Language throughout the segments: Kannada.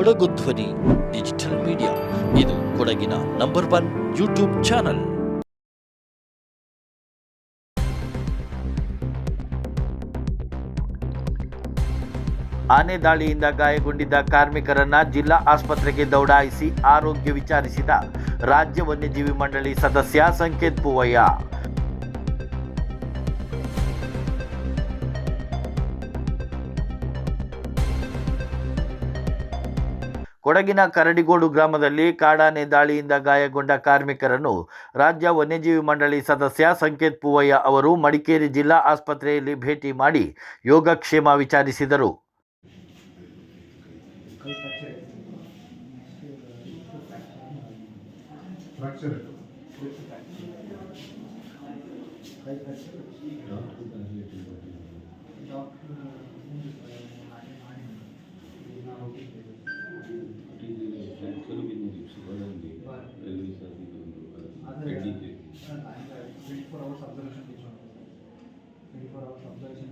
ಕೊಡಗು ಧ್ವನಿ, ಡಿಜಿಟಲ್ ಮೀಡಿಯಾ. ಇದು ಕೊಡಗಿನ ನಂಬರ್ ಒನ್ ಯೂಟ್ಯೂಬ್ ಚಾನಲ್. ಆನೆ ದಾಳಿಯಿಂದ ಗಾಯಗೊಂಡಿದ್ದ ಕಾರ್ಮಿಕರನ್ನ ಜಿಲ್ಲಾ ಆಸ್ಪತ್ರೆಗೆ ದೌಡಾಯಿಸಿ ಆರೋಗ್ಯ ವಿಚಾರಿಸಿದ ರಾಜ್ಯ ವನ್ಯಜೀವಿ ಮಂಡಳಿ ಸದಸ್ಯ ಸಂಕೇತ್ ಪೂವಯ್ಯ. ಕೊಡಗಿನ ಕರಡಿಗೋಡು ಗ್ರಾಮದಲ್ಲಿ ಕಾಡಾನೆ ದಾಳಿಯಿಂದ ಗಾಯಗೊಂಡ ಕಾರ್ಮಿಕರನ್ನು ರಾಜ್ಯ ವನ್ಯಜೀವಿ ಮಂಡಳಿ ಸದಸ್ಯ ಸಂಕೇತ್ ಪೂವಯ್ಯ ಅವರು ಮಡಿಕೇರಿ ಜಿಲ್ಲಾ ಆಸ್ಪತ್ರೆಯಲ್ಲಿ ಭೇಟಿ ಮಾಡಿ ಯೋಗಕ್ಷೇಮ ವಿಚಾರಿಸಿದರು. fracture twenty four hours observation twenty four hours observation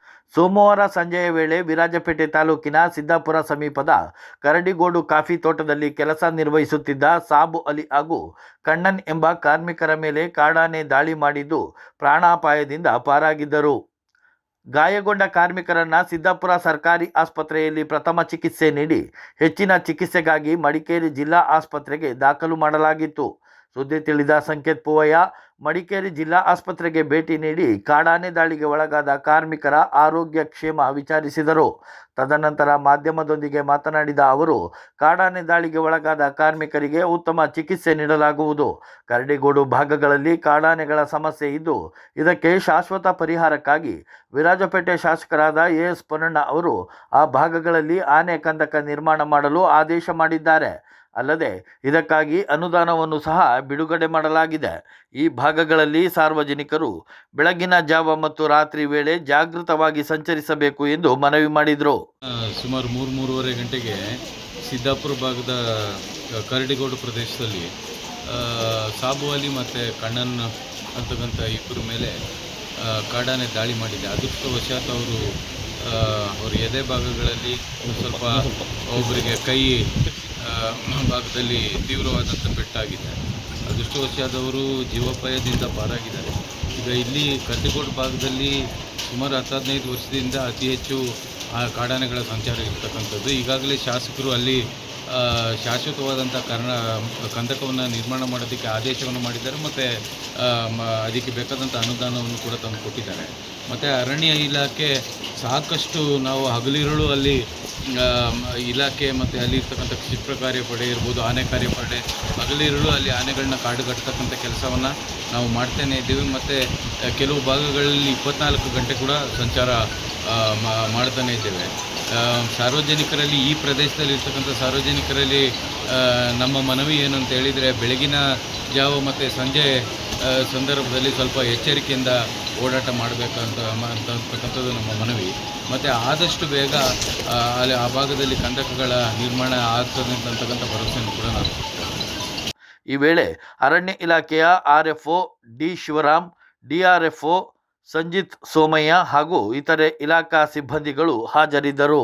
ಸೋಮವಾರ ಸಂಜೆಯ ವೇಳೆ ವಿರಾಜಪೇಟೆ ತಾಲೂಕಿನ ಸಿದ್ದಾಪುರ ಸಮೀಪದ ಕರಡಿಗೋಡು ಕಾಫಿ ತೋಟದಲ್ಲಿ ಕೆಲಸ ನಿರ್ವಹಿಸುತ್ತಿದ್ದ ಸಾಬು ಅಲಿ ಹಾಗೂ ಕಣ್ಣನ್ ಎಂಬ ಕಾರ್ಮಿಕರ ಮೇಲೆ ಕಾಡಾನೆ ದಾಳಿ ಮಾಡಿದ್ದು ಪ್ರಾಣಾಪಾಯದಿಂದ ಪಾರಾಗಿದ್ದರು. ಗಾಯಗೊಂಡ ಕಾರ್ಮಿಕರನ್ನು ಸಿದ್ದಾಪುರ ಸರ್ಕಾರಿ ಆಸ್ಪತ್ರೆಯಲ್ಲಿ ಪ್ರಥಮ ಚಿಕಿತ್ಸೆ ನೀಡಿ ಹೆಚ್ಚಿನ ಚಿಕಿತ್ಸೆಗಾಗಿ ಮಡಿಕೇರಿ ಜಿಲ್ಲಾ ಆಸ್ಪತ್ರೆಗೆ ದಾಖಲು ಮಾಡಲಾಗಿತ್ತು. ಸುದ್ದಿ ತಿಳಿದ ಸಂಕೇತ್ ಪೂವಯ್ಯ, ಮಡಿಕೇರಿ ಜಿಲ್ಲಾ ಆಸ್ಪತ್ರೆಗೆ ಭೇಟಿ ನೀಡಿ ಕಾಡಾನೆ ದಾಳಿಗೆ ಒಳಗಾದ ಕಾರ್ಮಿಕರ ಆರೋಗ್ಯ ಕ್ಷೇಮ ವಿಚಾರಿಸಿದರು. ತದನಂತರ ಮಾಧ್ಯಮದೊಂದಿಗೆ ಮಾತನಾಡಿದ ಅವರು, ಕಾಡಾನೆ ದಾಳಿಗೆ ಒಳಗಾದ ಕಾರ್ಮಿಕರಿಗೆ ಉತ್ತಮ ಚಿಕಿತ್ಸೆ ನೀಡಲಾಗುವುದು. ಕರಡಿಗೋಡು ಭಾಗಗಳಲ್ಲಿ ಕಾಡಾನೆಗಳ ಸಮಸ್ಯೆ ಇದ್ದು, ಇದಕ್ಕೆ ಶಾಶ್ವತ ಪರಿಹಾರಕ್ಕಾಗಿ ವಿರಾಜಪೇಟೆ ಶಾಸಕರಾದ ಎ ಎಸ್ ಪೊನ್ನಣ್ಣ ಅವರು ಆ ಭಾಗಗಳಲ್ಲಿ ಆನೆ ಕಂದಕ ನಿರ್ಮಾಣ ಮಾಡಲು ಆದೇಶ ಮಾಡಿದ್ದಾರೆ. ಅಲ್ಲದೆ ಇದಕ್ಕಾಗಿ ಅನುದಾನವನ್ನು ಸಹ ಬಿಡುಗಡೆ ಮಾಡಲಾಗಿದೆ. ಈ ಭಾಗಗಳಲ್ಲಿ ಸಾರ್ವಜನಿಕರು ಬೆಳಗಿನ ಜಾವ ಮತ್ತು ರಾತ್ರಿ ವೇಳೆ ಜಾಗೃತವಾಗಿ ಸಂಚರಿಸಬೇಕು ಎಂದು ಮನವಿ ಮಾಡಿದರು. ಸುಮಾರು ಮೂರು ಮೂರುವರೆ ಗಂಟೆಗೆ ಸಿದ್ದಾಪುರ ಭಾಗದ ಕರಡಿಗೋಡು ಪ್ರದೇಶದಲ್ಲಿ ಸಾಬುವಲಿ ಮತ್ತು ಕಣ್ಣನ್ ಅಂತಕ್ಕಂಥ ಇಬ್ಬರ ಮೇಲೆ ಕಾಡಾನೆ ದಾಳಿ ಮಾಡಿದೆ. ಅದೃಷ್ಟವಶಾತ್ ಅವರು ಅವ್ರ ಎದೆ ಭಾಗಗಳಲ್ಲಿ ಸ್ವಲ್ಪ ಒಬ್ಬರಿಗೆ ಕೈ ಭಾಗದಲ್ಲಿ ತೀವ್ರವಾದಂಥ ಪೆಟ್ಟಾಗಿದೆ ಅದೃಷ್ಟವಶಾದವರು ಜೀವೋಪಾಯದಿಂದ ಪಾರಾಗಿದ್ದಾರೆ. ಈಗ ಇಲ್ಲಿ ಕರಡಿಗೋಡು ಭಾಗದಲ್ಲಿ ಸುಮಾರು ಹತ್ತು ಹದಿನೈದು ವರ್ಷದಿಂದ ಅತಿ ಹೆಚ್ಚು, ಆ, ಕಾಡಾನೆಗಳ ಸಂಚಾರ ಇರ್ತಕ್ಕಂಥದ್ದು. ಈಗಾಗಲೇ ಶಾಸಕರು ಅಲ್ಲಿ ಶಾಶ್ವತವಾದಂಥ ಕರ್ಣ, ಕಂದಕವನ್ನು ನಿರ್ಮಾಣ ಮಾಡೋದಕ್ಕೆ ಆದೇಶವನ್ನು ಮಾಡಿದ್ದಾರೆ. ಮತ್ತು ಅದಕ್ಕೆ ಬೇಕಾದಂಥ ಅನುದಾನವನ್ನು ಕೂಡ ತಂದು ಕೊಟ್ಟಿದ್ದಾರೆ. ಮತ್ತು ಅರಣ್ಯ ಇಲಾಖೆ ಸಾಕಷ್ಟು ನಾವು ಹಗಲಿರುಳು ಅಲ್ಲಿ ಇಲಾಖೆ ಮತ್ತು ಅಲ್ಲಿ ಇರ್ತಕ್ಕಂಥ ಕ್ಷಿಪ್ರ ಕಾರ್ಯಪಡೆ ಇರ್ಬೋದು, ಆನೆ ಕಾರ್ಯಪಡೆ, ಹಗಲಿರುಳು ಅಲ್ಲಿ ಆನೆಗಳನ್ನ ಕಾಡುಗಟ್ಟತಕ್ಕಂಥ ಕೆಲಸವನ್ನು ನಾವು ಮಾಡ್ತಾನೆ ಇದ್ದೀವಿ. ಮತ್ತು ಕೆಲವು ಭಾಗಗಳಲ್ಲಿ ಇಪ್ಪತ್ನಾಲ್ಕು ಗಂಟೆ ಕೂಡ ಸಂಚಾರ ಮಾಡ್ತಾನೆ ಇದ್ದೇವೆ. ಸಾರ್ವಜನಿಕರಲ್ಲಿ ಈ ಪ್ರದೇಶದಲ್ಲಿ ಇರ್ತಕ್ಕಂಥ ಸಾರ್ವಜನಿಕರಲ್ಲಿ ನಮ್ಮ ಮನವಿ ಏನು ಅಂತ ಹೇಳಿದರೆ, ಬೆಳಗಿನ ಜಾವ ಮತ್ತು ಸಂಜೆ ಸಂದರ್ಭದಲ್ಲಿ ಸ್ವಲ್ಪ ಎಚ್ಚರಿಕೆಯಿಂದ ಓಡಾಟ ಮಾಡಬೇಕಂತ ಅಂತಕ್ಕಂಥದ್ದು ನಮ್ಮ ಮನವಿ. ಮತ್ತು ಆದಷ್ಟು ಬೇಗ ಅಲ್ಲಿ ಆ ಭಾಗದಲ್ಲಿ ಕಂದಕಗಳ ನಿರ್ಮಾಣ ಆಗ್ತದೆ ಅಂತಕ್ಕಂಥ ಭರವಸೆಯನ್ನು ಕೂಡ ನಾವು ಈ ವೇಳೆ ಅರಣ್ಯ ಇಲಾಖೆಯ R F O D Shivaram, D R F O Sanjith Somaiah ಹಾಗೂ ಇತರೆ ಇಲಾಖಾ ಸಿಬ್ಬಂದಿಗಳು ಹಾಜರಿದ್ದರು.